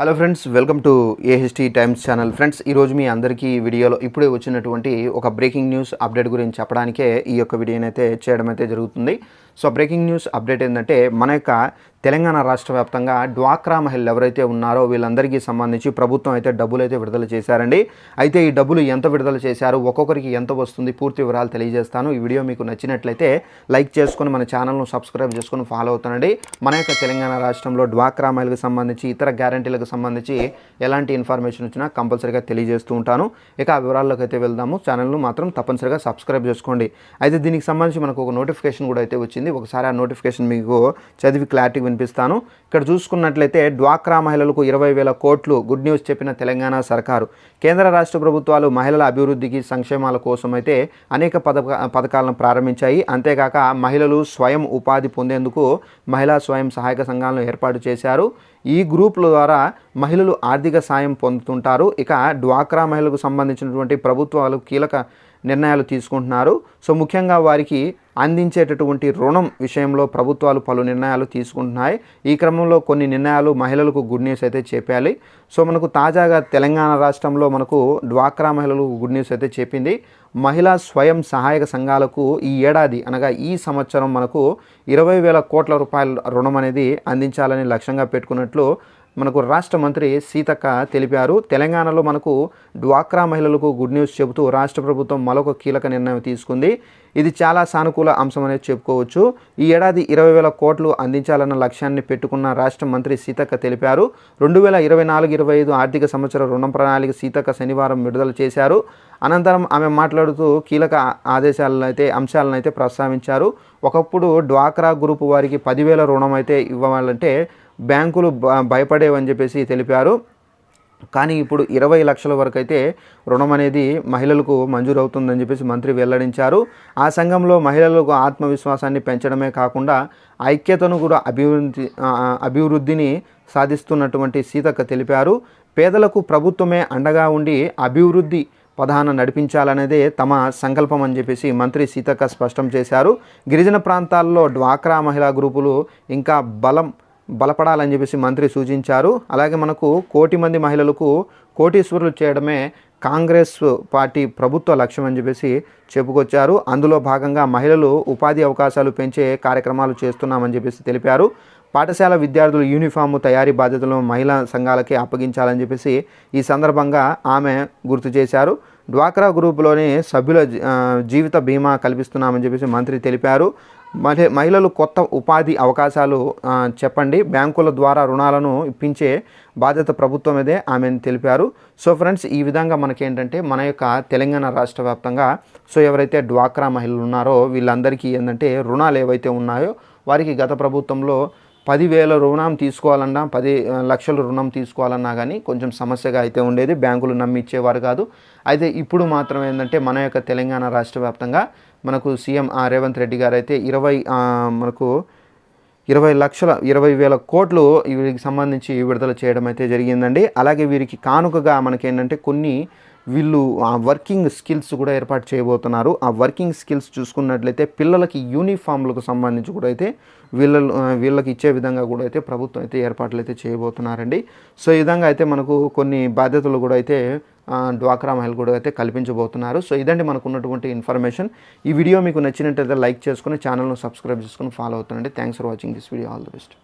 Hello friends welcome to AHT times channel friends ఈరోజు మీ అందరికీ వీడియోలో ఇప్పుడే వచ్చినటువంటి ఒక బ్రేకింగ్ న్యూస్ అప్డేట్ గురించి చెప్పడానికే ఈ యొక్క వీడియోని అయితే చేయడం అయితే జరుగుతుంది. సో బ్రేకింగ్ న్యూస్ అప్డేట్ ఏంటంటే మన యొక్క తెలంగాణ రాష్ట్ర వ్యాప్తంగా డ్వాక్రా మహిళలు ఎవరైతే ఉన్నారో వీళ్ళందరికీ సంబంధించి ప్రభుత్వం అయితే డబ్బులు అయితే విడుదల చేశారండి. అయితే ఈ డబ్బులు ఎంత విడుదల చేశారు ఒక్కొక్కరికి ఎంత వస్తుంది పూర్తి వివరాలు తెలియజేస్తాను. ఈ వీడియో మీకు నచ్చినట్లయితే లైక్ చేసుకొని మన ఛానల్ను సబ్స్క్రైబ్ చేసుకొని ఫాలో అవుతానండి. మన యొక్క తెలంగాణ రాష్ట్రంలో డ్వాక్రా మహిళలకు సంబంధించి ఇతర గ్యారంటీలకు సంబంధించి ఎలాంటి ఇన్ఫర్మేషన్ వచ్చినా కంపల్సరీగా తెలియజేస్తూ ఉంటాను. ఇక ఆ వివరాల్లోకి అయితే వెళ్దాము. ఛానల్ను మాత్రం తప్పనిసరిగా సబ్స్క్రైబ్ చేసుకోండి. అయితే దీనికి సంబంధించి మనకు ఒక నోటిఫికేషన్ కూడా అయితే వచ్చింది. ఒకసారి ఆ నోటిఫికేషన్ మీకు చదివి క్లారిటీ వినిపిస్తాను. ఇక్కడ చూసుకున్నట్లయితే డ్వాక్రా మహిళలకు ఇరవై వేల కోట్లు గుడ్ న్యూస్ చెప్పిన తెలంగాణ సర్కారు. కేంద్ర రాష్ట్ర ప్రభుత్వాలు మహిళల అభివృద్ధికి సంక్షేమాల కోసం అయితే అనేక పథక పథకాలను ప్రారంభించాయి. అంతేకాక మహిళలు స్వయం ఉపాధి పొందేందుకు మహిళా స్వయం సహాయక సంఘాలను ఏర్పాటు చేశారు. ఈ గ్రూపుల ద్వారా మహిళలు ఆర్థిక సాయం పొందుతుంటారు. ఇక డ్వాక్రా మహిళలకు సంబంధించినటువంటి ప్రభుత్వాలు కీలక నిర్ణయాలు తీసుకుంటున్నారు. సో ముఖ్యంగా వారికి అందించేటటువంటి రుణం విషయంలో ప్రభుత్వాలు పలు నిర్ణయాలు తీసుకుంటున్నాయి. ఈ క్రమంలో కొన్ని నిర్ణయాలు మహిళలకు గుడ్ న్యూస్ అయితే చెప్పాలి. సో మనకు తాజాగా తెలంగాణ రాష్ట్రంలో మనకు డ్వాక్రా మహిళలకు గుడ్ న్యూస్ అయితే చెప్పింది. మహిళా స్వయం సహాయక సంఘాలకు ఈ ఏడాది అనగా ఈ సంవత్సరం మనకు ఇరవై వేల కోట్ల రూపాయల రుణం అనేది అందించాలని లక్ష్యంగా పెట్టుకున్నట్లు మనకు రాష్ట్ర మంత్రి సీతక్క తెలిపారు. తెలంగాణలో మనకు డ్వాక్రా మహిళలకు గుడ్ న్యూస్ చెబుతూ రాష్ట్ర ప్రభుత్వం మరొక కీలక నిర్ణయం తీసుకుంది. ఇది చాలా సానుకూల అంశం అనేది చెప్పుకోవచ్చు. ఈ ఏడాది ఇరవై వేల కోట్లు అందించాలన్న లక్ష్యాన్ని పెట్టుకున్న రాష్ట్ర మంత్రి సీతక్క తెలిపారు. రెండు వేల ఇరవై నాలుగు ఇరవై ఐదు ఆర్థిక సంవత్సర రుణం ప్రణాళిక సీతక్క శనివారం విడుదల చేశారు. అనంతరం ఆమె మాట్లాడుతూ కీలక ఆదేశాలను అయితే అంశాలను అయితే ప్రస్తావించారు. ఒకప్పుడు డ్వాక్రా గ్రూప్ వారికి పదివేల రుణం అయితే ఇవ్వాలంటే బ్యాంకులు భయపడేవని చెప్పేసి తెలిపారు. కానీ ఇప్పుడు ఇరవై లక్షల వరకు అయితే రుణం అనేది మహిళలకు మంజూరు అవుతుందని చెప్పేసి మంత్రి వెల్లడించారు. ఆ సంఘంలో మహిళలకు ఆత్మవిశ్వాసాన్ని పెంచడమే కాకుండా ఐక్యతను కూడా అభివృద్ధి అభివృద్ధిని సాధిస్తున్నటువంటి సీతక్క తెలిపారు. పేదలకు ప్రభుత్వమే అండగా ఉండి అభివృద్ధి పధాన నడిపించాలనేదే తమ సంకల్పం అని చెప్పేసి మంత్రి సీతక్క స్పష్టం చేశారు. గిరిజన ప్రాంతాల్లో డ్వాక్రా మహిళా గ్రూపులు ఇంకా బలం బలపడాలని చెప్పేసి మంత్రి సూచించారు. అలాగే మనకు కోటి మంది మహిళలకు కోటీశ్వరులు చేయడమే కాంగ్రెస్ పార్టీ ప్రభుత్వ లక్ష్యం అని చెప్పేసి చెప్పుకొచ్చారు. అందులో భాగంగా మహిళలు ఉపాధి అవకాశాలు పెంచే కార్యక్రమాలు చేస్తున్నామని చెప్పేసి తెలిపారు. పాఠశాల విద్యార్థులు యూనిఫాము తయారీ బాధ్యతలను మహిళా సంఘాలకే అప్పగించాలని చెప్పేసి ఈ సందర్భంగా ఆమె గుర్తు చేశారు. డ్వాక్రా గ్రూపులోని సభ్యుల జీవిత బీమా కల్పిస్తున్నామని చెప్పేసి మంత్రి తెలిపారు. మహి మహిళలు కొత్త ఉపాధి అవకాశాలు చెప్పండి. బ్యాంకుల ద్వారా రుణాలను ఇప్పించే బాధ్యత ప్రభుత్వమేదే ఆమె తెలిపారు. సో ఫ్రెండ్స్ ఈ విధంగా మనకేంటంటే మన యొక్క తెలంగాణ రాష్ట్ర వ్యాప్తంగా సో ఎవరైతే డ్వాక్రా మహిళలు ఉన్నారో వీళ్ళందరికీ ఏంటంటే రుణాలు ఏవైతే ఉన్నాయో వారికి గత ప్రభుత్వంలో పదివేల రుణం తీసుకోవాలన్నా పది లక్షల రుణం తీసుకోవాలన్నా కానీ కొంచెం సమస్యగా అయితే ఉండేది. బ్యాంకులు నమ్మిచ్చేవారు కాదు. అయితే ఇప్పుడు మాత్రం ఏంటంటే మన యొక్క తెలంగాణ రాష్ట్ర వ్యాప్తంగా మనకు సీఎం రేవంత్ రెడ్డి గారు అయితే ఇరవై మనకు ఇరవై లక్షల ఇరవై వేల కోట్లు వీరికి సంబంధించి విడుదల చేయడం అయితే జరిగిందండి. అలాగే వీరికి కానుకగా మనకేంటంటే కొన్ని వీళ్ళు ఆ వర్కింగ్ స్కిల్స్ కూడా ఏర్పాటు చేయబోతున్నారు. ఆ వర్కింగ్ స్కిల్స్ చూసుకున్నట్లయితే పిల్లలకి యూనిఫామ్లకు సంబంధించి కూడా అయితే వీళ్ళ వీళ్ళకి ఇచ్చే విధంగా కూడా అయితే ప్రభుత్వం అయితే ఏర్పాట్లు అయితే చేయబోతున్నారండి. సో ఈ విధంగా అయితే మనకు కొన్ని బాధ్యతలు కూడా అయితే డ్వాక్రా మహిళ కూడా అయితే కల్పించబోతున్నారు. సో ఇదండి మనకు ఉన్నటువంటి ఇన్ఫర్మేషన్. ఈ వీడియో మీకు నచ్చినట్టయితే లైక్ చేసుకుని ఛానల్ను సబ్స్క్రైబ్ చేసుకుని ఫాలో అవుతానండి thanks for watching this video. All the best.